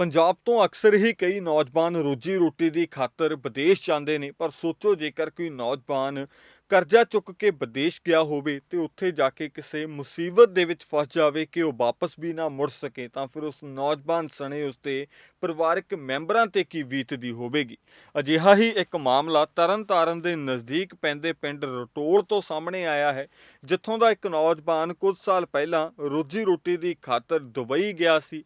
ਪੰਜਾਬ ਤੋਂ ਅਕਸਰ ਹੀ ਕਈ ਨੌਜਵਾਨ ਰੋਜੀ ਰੋਟੀ ਦੀ ਖਾਤਰ ਵਿਦੇਸ਼ ਜਾਂਦੇ ਨੇ, ਪਰ ਸੋਚੋ ਜੇਕਰ ਕੋਈ ਨੌਜਵਾਨ ਕਰਜ਼ਾ ਚੁੱਕ ਕੇ ਵਿਦੇਸ਼ ਗਿਆ ਹੋਵੇ ਤੇ ਉੱਥੇ ਜਾ ਕੇ ਕਿਸੇ ਮੁਸੀਬਤ ਦੇ ਵਿੱਚ ਫਸ ਜਾਵੇ ਕਿ ਉਹ ਵਾਪਸ ਵੀ ਨਾ ਮੁੜ ਸਕੇ, ਤਾਂ ਫਿਰ ਉਸ ਨੌਜਵਾਨ ਸਣੇ ਉਸਦੇ ਪਰਿਵਾਰਕ ਮੈਂਬਰਾਂ ਤੇ ਕੀ ਬੀਤਦੀ ਹੋਵੇਗੀ? ਅਜਿਹਾ ਹੀ ਇੱਕ ਮਾਮਲਾ ਤਰਨਤਾਰਨ ਦੇ ਨਜ਼ਦੀਕ ਪੈਂਦੇ ਪਿੰਡ ਰਟੋਲ ਤੋਂ ਸਾਹਮਣੇ ਆਇਆ ਹੈ, ਜਿੱਥੋਂ ਦਾ ਇੱਕ ਨੌਜਵਾਨ ਕੁਝ ਸਾਲ ਪਹਿਲਾਂ ਰੋਜੀ ਰੋਟੀ ਦੀ ਖਾਤਰ ਦੁਬਈ ਗਿਆ ਸੀ।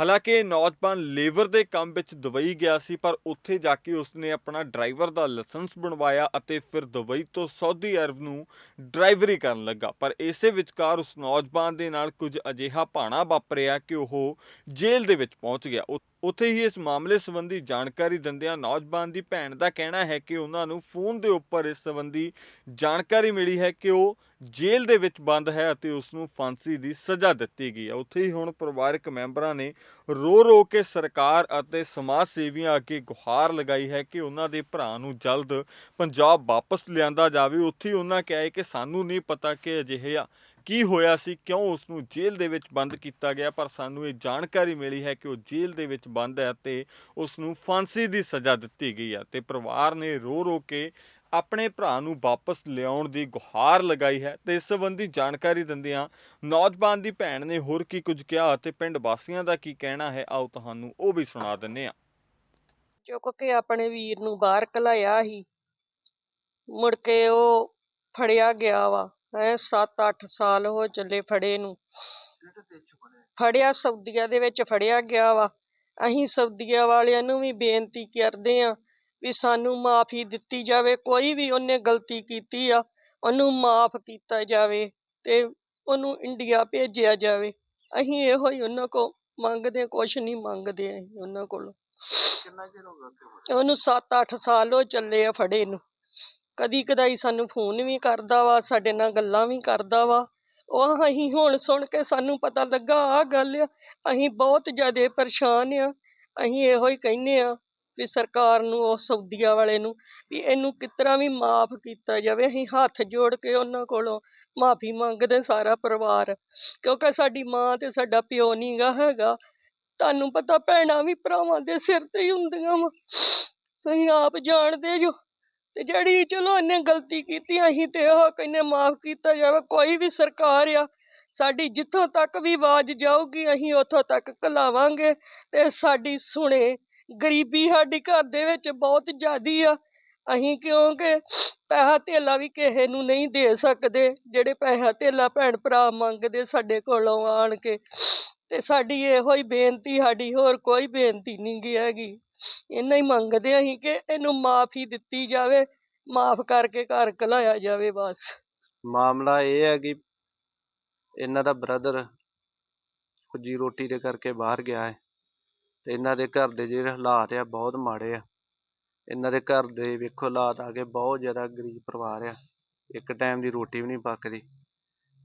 ਹਾਲਾਂਕਿ ਇਹ ਨੌਜਵਾਨ ਲੇਬਰ ਦੇ ਕੰਮ ਵਿੱਚ ਦੁਬਈ ਗਿਆ ਸੀ, ਪਰ ਉੱਥੇ ਜਾ ਕੇ ਉਸਨੇ ਆਪਣਾ ਡਰਾਈਵਰ ਦਾ ਲਾਇਸੈਂਸ ਬਣਵਾਇਆ ਅਤੇ ਫਿਰ ਦੁਬਈ ਤੋਂ ਸਾਊਦੀ ਅਰਬ ਨੂੰ ਡਰਾਈਵਰੀ ਕਰਨ ਲੱਗਾ, ਪਰ ਇਸੇ ਵਿਚਕਾਰ ਉਸ ਨੌਜਵਾਨ ਦੇ ਨਾਲ ਕੁਝ ਅਜਿਹਾ ਭਾਣਾ ਵਾਪਰਿਆ ਕਿ ਉਹ ਜੇਲ੍ਹ ਦੇ ਵਿੱਚ ਪਹੁੰਚ ਗਿਆ। ਉ- ਉੱਥੇ ਹੀ ਇਸ ਮਾਮਲੇ ਸੰਬੰਧੀ ਜਾਣਕਾਰੀ ਦਿੰਦਿਆਂ ਨੌਜਵਾਨ ਦੀ ਭੈਣ ਦਾ ਕਹਿਣਾ ਹੈ ਕਿ ਉਹਨਾਂ ਨੂੰ ਫੋਨ ਦੇ ਉੱਪਰ ਇਸ ਸੰਬੰਧੀ ਜਾਣਕਾਰੀ ਮਿਲੀ ਹੈ ਕਿ ਉਹ ਜੇਲ੍ਹ ਦੇ ਵਿੱਚ ਬੰਦ ਹੈ ਅਤੇ ਉਸ ਨੂੰ ਫਾਂਸੀ ਦੀ ਸਜ਼ਾ ਦਿੱਤੀ ਗਈ ਹੈ। ਉੱਥੇ ਹੀ ਹੁਣ ਪਰਿਵਾਰਕ ਮੈਂਬਰਾਂ ਨੇ ਰੋ ਰੋ ਕੇ ਸਰਕਾਰ ਅਤੇ ਸਮਾਜ ਸੇਵੀਆਂ ਅੱਗੇ ਗੁਹਾਰ ਲਗਾਈ ਹੈ ਕਿ ਉਹਨਾਂ ਦੇ ਭਰਾ ਨੂੰ ਜਲਦ ਪੰਜਾਬ ਵਾਪਸ ਲਿਆਂਦਾ ਜਾਵੇ। ਉੱਥੇ ਹੀ ਉਹਨਾਂ ਕਿਹਾ ਹੈ ਕਿ ਸਾਨੂੰ ਨਹੀਂ ਪਤਾ ਕਿ ਅਜਿਹਾ ਕੀ ਹੋਇਆ ਸੀ? ਕਿਉਂ ਉਸ ਨੂੰ ਜੇਲ੍ਹ ਦੇ ਵਿੱਚ ਬੰਦ ਕੀਤਾ ਗਿਆ? ਪਰ ਸਾਨੂੰ ਇਹ ਜਾਣਕਾਰੀ ਮਿਲੀ ਹੈ ਕਿ ਉਹ ਜੇਲ੍ਹ ਦੇ ਵਿੱਚ ਬੰਦ ਹੈ ਤੇ ਉਸ ਨੂੰ ਫਾਂਸੀ ਦੀ ਸਜ਼ਾ ਦਿੱਤੀ ਗਈ ਹੈ ਤੇ ਪਰਿਵਾਰ ਨੇ ਰੋ ਰੋ ਕੇ ਆਪਣੇ ਭਰਾ ਨੂੰ ਵਾਪਸ ਲਿਆਉਣ ਦੀ ਗੁਹਾਰ ਲਗਾਈ ਹੈ ਤੇ ਇਸ ਸੰਬੰਧੀ ਜਾਣਕਾਰੀ ਦਿੰਦਿਆਂ ਨੌਜਵਾਨ ਦੀ ਭੈਣ ਨੇ ਹੋਰ ਕੀ ਕੁਝ ਕਿਹਾ ਅਤੇ ਪਿੰਡ ਵਾਸੀਆਂ ਦਾ ਕੀ ਕਹਿਣਾ ਹੈ? ਆਓ ਤੁਹਾਨੂੰ ਉਹ ਵੀ ਸੁਣਾ ਦਿੰਨੇ ਆ ਚੁੱਕ ਕੇ ਆਪਣੇ ਵੀਰ ਨੂੰ ਬਾਹਰ ਕਲਾਇਆ ਸੀ। ਮੁੜ ਕੇ ਉਹ ਫੜਿਆ ਗਿਆ ਵਾ। ਹੈ 7-8 ਸਾਲ ਹੋ ਚੱਲੇ ਫੜੇ ਨੂੰ। ਫੜਿਆ ਸਾਊਦੀਆ ਦੇ ਵਿੱਚ ਫੜਿਆ ਗਿਆ ਵਾ। ਅਸੀਂ ਸਾਊਦੀਆ ਵਾਲਿਆਂ ਨੂੰ ਵੀ ਬੇਨਤੀ ਕਰਦੇ ਆ ਵੀ ਸਾਨੂੰ ਮਾਫੀ ਦਿੱਤੀ ਜਾਵੇ, ਕੋਈ ਵੀ ਉਹਨੇ ਗਲਤੀ ਕੀਤੀ ਆ, ਉਹਨੂੰ ਮਾਫ ਕੀਤਾ ਜਾਵੇ ਤੇ ਉਹਨੂੰ ਇੰਡੀਆ ਭੇਜਿਆ ਜਾਵੇ। ਅਸੀਂ ਇਹੋ ਹੀ ਉਹਨਾਂ ਕੋ ਮੰਗਦੇ ਕੁਛ ਨਹੀਂ ਮੰਗਦੇ ਅਸੀਂ ਉਹਨਾਂ ਕੋਲੋਂ। ਕਿੰਨਾ ਚਿਰ ਹੋ ਗਿਆ ਉਹਨੂੰ 7-8 ਸਾਲ ਹੋ ਚੱਲੇ ਆ ਫੜੇ ਨੂੰ। ਕਦੀ ਕਦਾਈ ਸਾਨੂੰ ਫੋਨ ਵੀ ਕਰਦਾ ਵਾ, ਸਾਡੇ ਨਾਲ ਗੱਲਾਂ ਵੀ ਕਰਦਾ ਵਾ। ਉਹ ਅਸੀਂ ਹੁਣ ਸੁਣ ਕੇ ਸਾਨੂੰ ਪਤਾ ਲੱਗਾ ਆ ਗੱਲ ਆ, ਅਸੀਂ ਬਹੁਤ ਜ਼ਿਆਦਾ ਪਰੇਸ਼ਾਨ ਆ। ਅਸੀਂ ਇਹੋ ਹੀ ਕਹਿੰਨੇ ਆ ਵੀ ਸਰਕਾਰ ਨੂੰ, ਉਹ ਸਾਊਦੀਆ ਵਾਲੇ ਨੂੰ, ਵੀ ਇਹਨੂੰ ਕਿਤਰਾ ਵੀ ਮਾਫ ਕੀਤਾ ਜਾਵੇ। ਅਸੀਂ ਹੱਥ ਜੋੜ ਕੇ ਉਹਨਾਂ ਕੋਲੋਂ ਮਾਫੀ ਮੰਗਦੇ ਸਾਰਾ ਪਰਿਵਾਰ। ਕਿਉਂਕਿ ਸਾਡੀ ਮਾਂ ਤੇ ਸਾਡਾ ਪਿਓ ਨਹੀਂਗਾ ਹੈਗਾ। ਤੁਹਾਨੂੰ ਪਤਾ ਭੈਣਾਂ ਵੀ ਭਰਾਵਾਂ ਦੇ ਸਿਰ ਤੇ ਹੀ ਹੁੰਦੀਆਂ ਵਾ। ਤੁਸੀਂ ਆਪ ਜਾਣਦੇ ਜੋ ਤੇ ਜਿਹੜੀ ਚਲੋ ਇਹਨੇ ਗਲਤੀ ਕੀਤੀ, ਅਸੀਂ ਤੇ ਉਹ ਕਹਿੰਨੇ ਮਾਫ ਕੀਤਾ ਜਾਵੇ, ਕੋਈ ਵੀ ਸਰਕਾਰ ਆ, ਸਾਡੀ ਜਿੱਥੋਂ ਤੱਕ ਵੀ ਆਵਾਜ਼ ਜਾਊਗੀ, ਅਸੀਂ ਉੱਥੋਂ ਤੱਕ ਕਲਾਵਾਂਗੇ ਤੇ ਸਾਡੀ ਸੁਣੇ, ਗਰੀਬੀ ਸਾਡੀ ਘਰ ਦੇ ਵਿੱਚ ਬਹੁਤ ਜ਼ਿਆਦੀ ਆ, ਅਸੀਂ ਕਿਉਂਕਿ ਪੈਸਾ ਧੇਲਾ ਵੀ ਕਿਸੇ ਨੂੰ ਨਹੀਂ ਦੇ ਸਕਦੇ, ਜਿਹੜੇ ਪੈਸਾ ਧੇਲਾ ਭੈਣ ਭਰਾ ਮੰਗਦੇ ਸਾਡੇ ਕੋਲੋਂ ਆਣ ਕੇ, ਤੇ ਸਾਡੀ ਇਹੋ ਹੀ ਬੇਨਤੀ, ਸਾਡੀ ਹੋਰ ਕੋਈ ਬੇਨਤੀ ਨਹੀਂ ਹੈਗੀ। ਇਹਨਾਂ ਹੀ ਮੰਗਦੇ ਅਸੀਂ ਕਿ ਇਹਨੂੰ ਮਾਫੀ ਦਿੱਤੀ ਜਾਵੇ, ਮਾਫ ਕਰਕੇ ਘਰ ਕਲਾਇਆ ਜਾਵੇ ਬਸ। ਮਾਮਲਾ ਇਹ ਹੈ ਕਿ ਇਹਨਾਂ ਦਾ ਬ੍ਰਦਰ ਜੀ ਰੋਟੀ ਦੇ ਕਰਕੇ ਬਾਹਰ ਗਿਆ ਹੈ ਤੇ ਇਹਨਾਂ ਦੇ ਘਰ ਦੇ ਜਿਹੜੇ ਹਾਲਾਤ ਆ ਬਹੁਤ ਮਾੜੇ ਆ। ਇਹਨਾਂ ਦੇ ਘਰ ਦੇ ਵੇਖੋ ਹਾਲਾਤ ਆ ਕੇ ਬਹੁਤ ਜ਼ਿਆਦਾ ਗਰੀਬ ਪਰਿਵਾਰ ਆ, ਇੱਕ ਟਾਈਮ ਦੀ ਰੋਟੀ ਵੀ ਨਹੀਂ ਪੱਕਦੀ।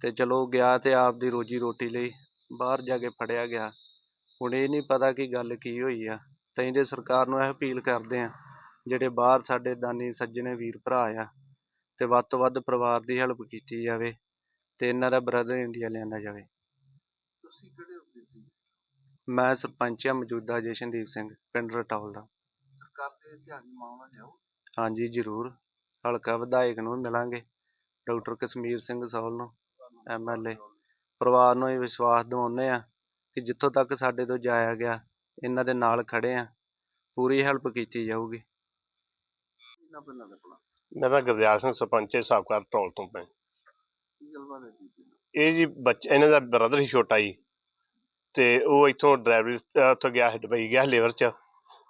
ਤੇ ਚਲੋ ਗਿਆ ਤੇ ਆਪ ਦੀ ਰੋਜੀ ਰੋਟੀ ਲਈ ਬਾਹਰ ਜਾ ਕੇ ਫੜਿਆ ਗਿਆ। ਹੁਣ ਇਹ ਨਹੀਂ ਪਤਾ ਕਿ ਗੱਲ ਕੀ ਹੋਈ ਆ। ਤਾਂ ਇਹਦੇ ਸਰਕਾਰ ਨੂੰ ਇਹ ਅਪੀਲ ਕਰਦੇ ਆ ਜਿਹੜੇ ਬਾਹਰ ਸਾਡੇ ਦਾਨੀ ਸੱਜਣੇ ਵੀਰ ਭਰਾ ਆ ਤੇ ਵੱਧ ਤੋਂ ਵੱਧ ਪਰਿਵਾਰ ਦੀ ਹੈਲਪ ਕੀਤੀ ਜਾਵੇ ਤੇ ਇਹਨਾਂ ਦਾ ਬ੍ਰਦਰ ਇੰਡੀਆ ਲਿਆਂਦਾ ਜਾਵੇ। ਤੁਸੀਂ ਕਿਹੜੇ ਹੁੰਦੇ ਸੀ ਮੈਂ ਸਰਪੰਚ ਆ ਮੌਜੂਦਾ ਜਸ਼ਨਦੀਪ ਸਿੰਘ ਪਿੰਡ ਰਟੌਲ ਦਾ। ਸਰਕਾਰ ਦੇ ਧਿਆਨ ਨੂੰ ਮਾਮਲਾ ਲਿਆਓ ਹਾਂਜੀ ਜ਼ਰੂਰ। ਹਲਕਾ ਵਿਧਾਇਕ ਨੂੰ ਮਿਲਾਂਗੇ ਡਾਕਟਰ ਕਸ਼ਮੀਰ ਸਿੰਘ ਸੋਲ ਨੂੰ ਐਮਐਲਏ ਪਰਿਵਾਰ ਨੂੰ ਇਹ ਵਿਸ਼ਵਾਸ ਦਿਵਾਉਂਦੇ ਆ ਕਿ ਜਿੱਥੋਂ ਤੱਕ ਸਾਡੇ ਤੋਂ ਜਾਇਆ ਗਿਆ ਇਹਨਾਂ ਦੇ ਨਾਲ ਖੜੇ ਆ। ਪੂਰੀ ਹੈਲਪ ਕੀਤੀ ਜਾਊਗੀ। ਇਹਨਾਂ ਦਾ ਮੇਰਾ ਗੁਰਦਿਆਲ ਸਿੰਘ ਸਰਪੰਚ ਹੈ ਸਾਬਕਾ ਟੋਲ ਤੋਂ ਮੈਂ ਕੀ ਗੱਲਬਾਤ ਹੈ ਜੀ ਜੀ ਇਹ ਜੀ ਬੱਚਾ ਇਹਨਾਂ ਦਾ ਬ੍ਰਦਰ ਹੀ ਛੋਟਾ ਜੀ। ਤੇ ਉਹ ਇੱਥੋਂ ਡਰਾਈਵਰੀ ਉੱਥੋਂ ਗਿਆ ਸੀ ਦੁਬਈ ਗਿਆ ਲੇਬਰ 'ਚ।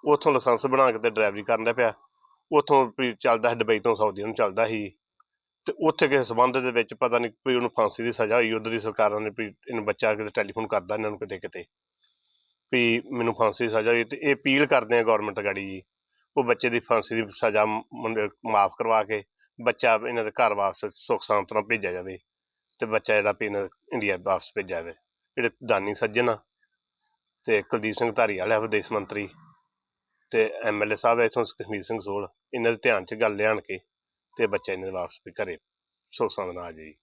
ਉੱਥੋਂ ਲਾਇਸੈਂਸ ਬਣਾ ਕੇ ਤੇ ਡਰਾਈਵਰੀ ਕਰਨ ਦਾ ਪਿਆ। ਉੱਥੋਂ ਵੀ ਚੱਲਦਾ ਸੀ ਦੁਬਈ ਤੋਂ ਸਾਊਦੀ ਨੂੰ ਚੱਲਦਾ ਸੀ। ਤੇ ਉੱਥੇ ਕਿਸੇ ਸਬੰਧ ਦੇ ਵਿੱਚ ਪਤਾ ਨਹੀਂ ਵੀ ਉਹਨੂੰ ਫਾਂਸੀ ਦੀ ਸਜ਼ਾ ਹੋਈ ਉਧਰ ਦੀ ਸਰਕਾਰਾਂ ਨੇ ਵੀ ਇਹਨੂੰ ਬੱਚਾ ਕਿਤੇ ਟੈਲੀਫੋਨ ਕਰਦਾ ਇਹਨਾਂ ਨੂੰ ਕਿਤੇ ਕਿਤੇ। ਵੀ ਮੈਨੂੰ ਫਾਂਸੀ ਦੀ ਸਜ਼ਾ ਹੋਈ ਤੇ ਇਹ ਅਪੀਲ ਕਰਦੇ ਆ ਗਵਰਨਮੈਂਟ ਗਾੜੀ ਜੀ। ਉਹ ਬੱਚੇ ਦੀ ਫਾਂਸੀ ਦੀ ਸਜ਼ਾ ਮਾਫ ਕਰਵਾ ਕੇ ਬੱਚਾ ਇਹਨਾਂ ਦੇ ਘਰ ਵਾਪਸ ਸੁੱਖ ਸ਼ਾਂਤ ਨਾਲ ਭੇਜਿਆ ਜਾਵੇ ਤੇ ਬੱਚਾ ਜਿਹੜਾ ਵੀ ਇਹਨਾਂ ਇੰਡੀਆ ਵਾਪਸ ਭੇਜਿਆ ਜਾਵੇ। ਜਿਹੜੇ ਦਾਨੀ ਸੱਜਣ ਆ ਤੇ ਕੁਲਦੀਪ ਸਿੰਘ ਧਾਰੀਵਾਲ ਹੈ ਵਿਦੇਸ਼ ਮੰਤਰੀ ਤੇ ਐਮਐਲਏ ਸਾਹਿਬ ਹੈ ਇੱਥੋਂ ਕਸ਼ਮੀਰ ਸਿੰਘ ਸੋਲ ਇਹਨਾਂ ਦੇ ਧਿਆਨ 'ਚ ਗੱਲ ਲਿਆਣ ਕੇ ਤੇ ਬੱਚਾ ਇਹਨਾਂ ਦੇ ਵਾਪਸ ਵੀ ਘਰੇ ਸੁੱਖ ਸ਼ਾਂਤ ਨਾਲ ਆ ਜਾਵੇ ਜੀ।